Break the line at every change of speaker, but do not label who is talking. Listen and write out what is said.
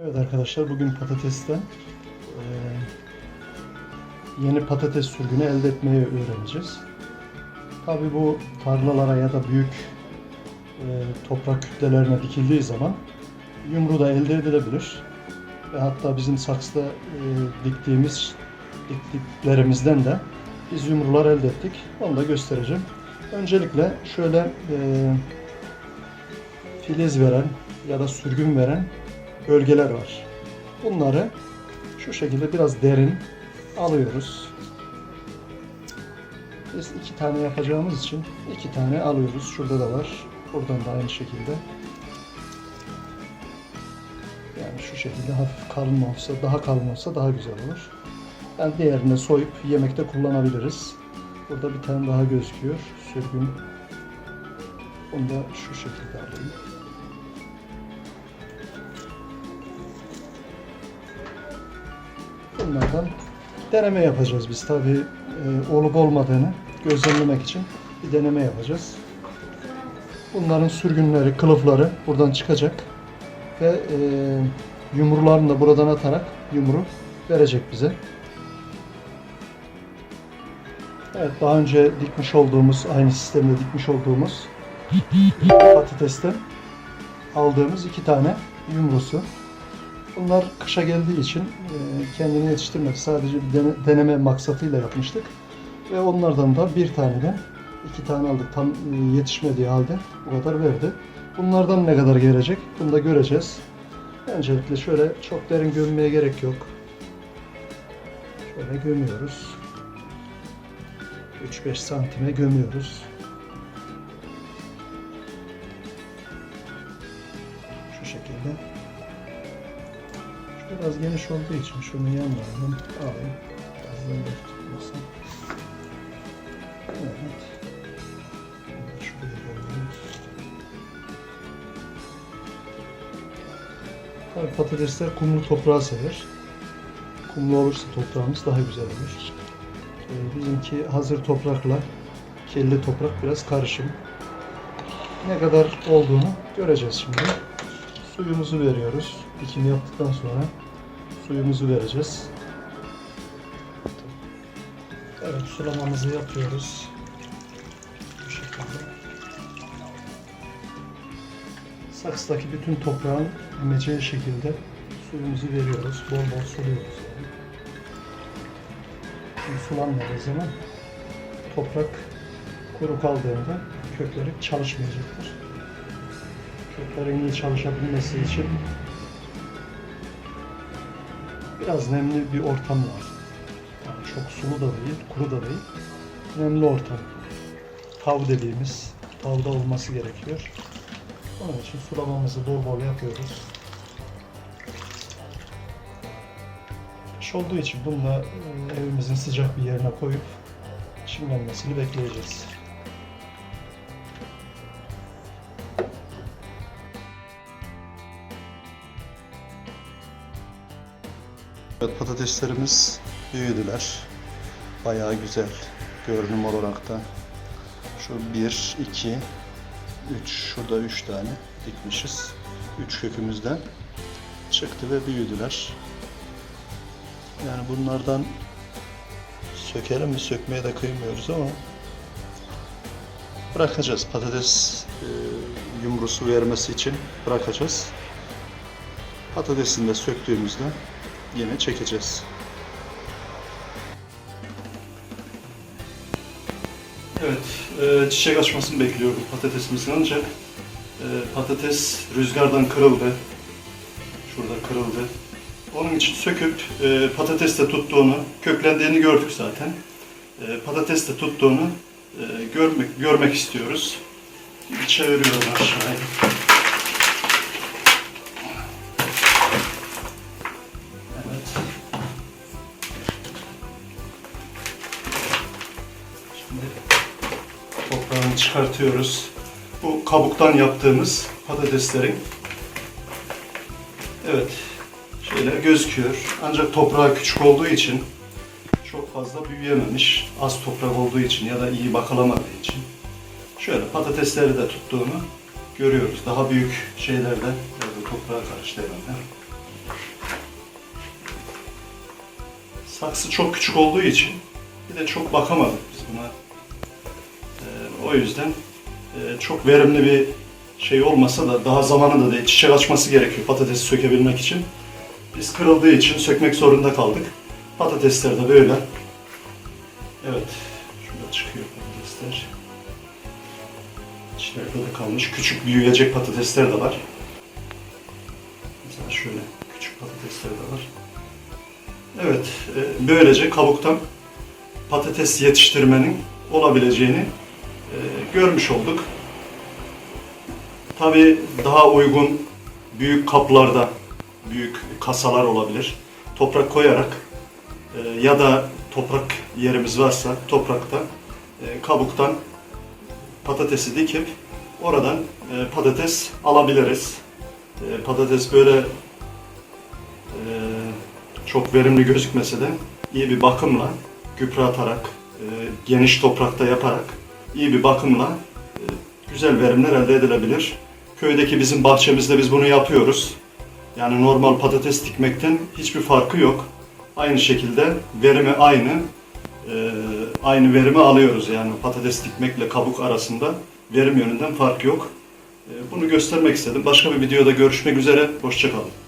Evet arkadaşlar bugün patatesten yeni patates sürgünü elde etmeyi öğreneceğiz. Tabi bu tarlalara ya da büyük eee, toprak kütlelerine dikildiği zaman yumru da elde edilebilir. Ve hatta bizim saksıda eee, diktiğimiz diktiklerimizden de biz yumrular elde ettik. Onu da göstereceğim. Öncelikle şöyle eee filiz veren ya da sürgün veren bölgeler var. Bunları şu şekilde biraz derin alıyoruz. Biz iki tane yapacağımız için iki tane alıyoruz. Şurada da var. Buradan da aynı şekilde. Yani şu şekilde hafif kalın olsa, daha kalın olsa daha güzel olur. Yani diğerini soyup yemekte kullanabiliriz. Burada bir tane daha gözüküyor. Sürgün. Bunu da şu şekilde alayım. Bunlardan deneme yapacağız biz tabi olup olmadığını gözlemlemek için bir deneme yapacağız. Bunların sürgünleri, kılıfları buradan çıkacak ve e, yumrularını da buradan atarak yumru verecek bize. Evet daha önce dikmiş olduğumuz aynı sistemde dikmiş olduğumuz patatesten aldığımız iki tane yumrusu. Bunlar kışa geldiği için e, kendini yetiştirmek sadece bir dene- deneme maksatıyla yapmıştık. Ve onlardan da bir taneden iki tane aldık. Tam e, yetişmediği halde bu kadar verdi. Bunlardan ne kadar gelecek bunu da göreceğiz. Öncelikle şöyle çok derin gömmeye gerek yok. Şöyle gömüyoruz. 3-5 santime gömüyoruz. Şu şekilde. Şu Biraz geniş olduğu için şunu yanlarından alayım. Biraz da tutmasın. Tabii patatesler kumlu toprağı sever. Kumlu olursa toprağımız daha güzel olur. Ee, bizimki hazır toprakla kelli toprak biraz karışım. Ne kadar olduğunu göreceğiz şimdi. Suyumuzu veriyoruz. Dikim yaptıktan sonra suyumuzu vereceğiz. Evet sulamamızı yapıyoruz. Bu şekilde. Saksıdaki bütün toprağın emeceği şekilde suyumuzu veriyoruz. Bol bol suluyoruz yani. Şimdi sulanmadığı zaman toprak kuru kaldığında kökleri çalışmayacaktır. Köklerin iyi çalışabilmesi için biraz nemli bir ortam var. Çok sulu da değil, kuru da değil. Nemli ortam. Tav dediğimiz tavda olması gerekiyor. Onun için sulamamızı bol bol yapıyoruz. Kış olduğu için bunu da e, evimizin sıcak bir yerine koyup çimlenmesini bekleyeceğiz. Evet, patateslerimiz büyüdüler. Bayağı güzel görünüm olarak da. Şu 1, 2, 3, şurada 3 tane dikmişiz. 3 kökümüzden çıktı ve büyüdüler. Yani bunlardan sökelim mi sökmeye de kıymıyoruz ama bırakacağız. Patates e, yumrusu vermesi için bırakacağız. Patatesini de söktüğümüzde yine çekeceğiz. Evet, e, çiçek açmasını bekliyorduk patatesimizin ancak e, patates rüzgardan kırıldı. Şurada kırıldı. Onun için söküp e, patates de tuttuğunu, köklendiğini gördük zaten. E, patates de tuttuğunu e, görmek görmek istiyoruz. Şimdi çeviriyorum aşağıya. Evet. Şimdi Toprağını çıkartıyoruz. Bu kabuktan yaptığımız patateslerin evet şöyle gözüküyor. Ancak toprağı küçük olduğu için çok fazla büyüyememiş. Az toprak olduğu için ya da iyi bakılamadığı için. Şöyle patatesleri de tuttuğunu görüyoruz. Daha büyük şeylerde da toprağa karıştı herhalde. Saksı çok küçük olduğu için bir de çok bakamadık biz buna. O yüzden e, çok verimli bir şey olmasa da daha zamanında değil çiçek açması gerekiyor patatesi sökebilmek için. Biz kırıldığı için sökmek zorunda kaldık. Patatesler de böyle. Evet, şurada çıkıyor patatesler. İçeride de kalmış. Küçük büyüyecek patatesler de var. Mesela şöyle küçük patatesler de var. Evet, e, böylece kabuktan patates yetiştirmenin olabileceğini görmüş olduk. Tabii daha uygun büyük kaplarda, büyük kasalar olabilir. Toprak koyarak e, ya da toprak yerimiz varsa toprakta e, kabuktan patatesi dikip oradan e, patates alabiliriz. Patates böyle çok verimli gözükmese de iyi bir bakımla, gübre atarak, geniş toprakta yaparak iyi bir bakımla e, güzel verimler elde edilebilir. Köydeki bizim bahçemizde biz bunu yapıyoruz. Yani normal patates dikmekten hiçbir farkı yok. Aynı şekilde verimi aynı. e, aynı verimi alıyoruz yani patates dikmekle kabuk arasında verim yönünden fark yok. E, bunu göstermek istedim. Başka bir videoda görüşmek üzere. Hoşçakalın.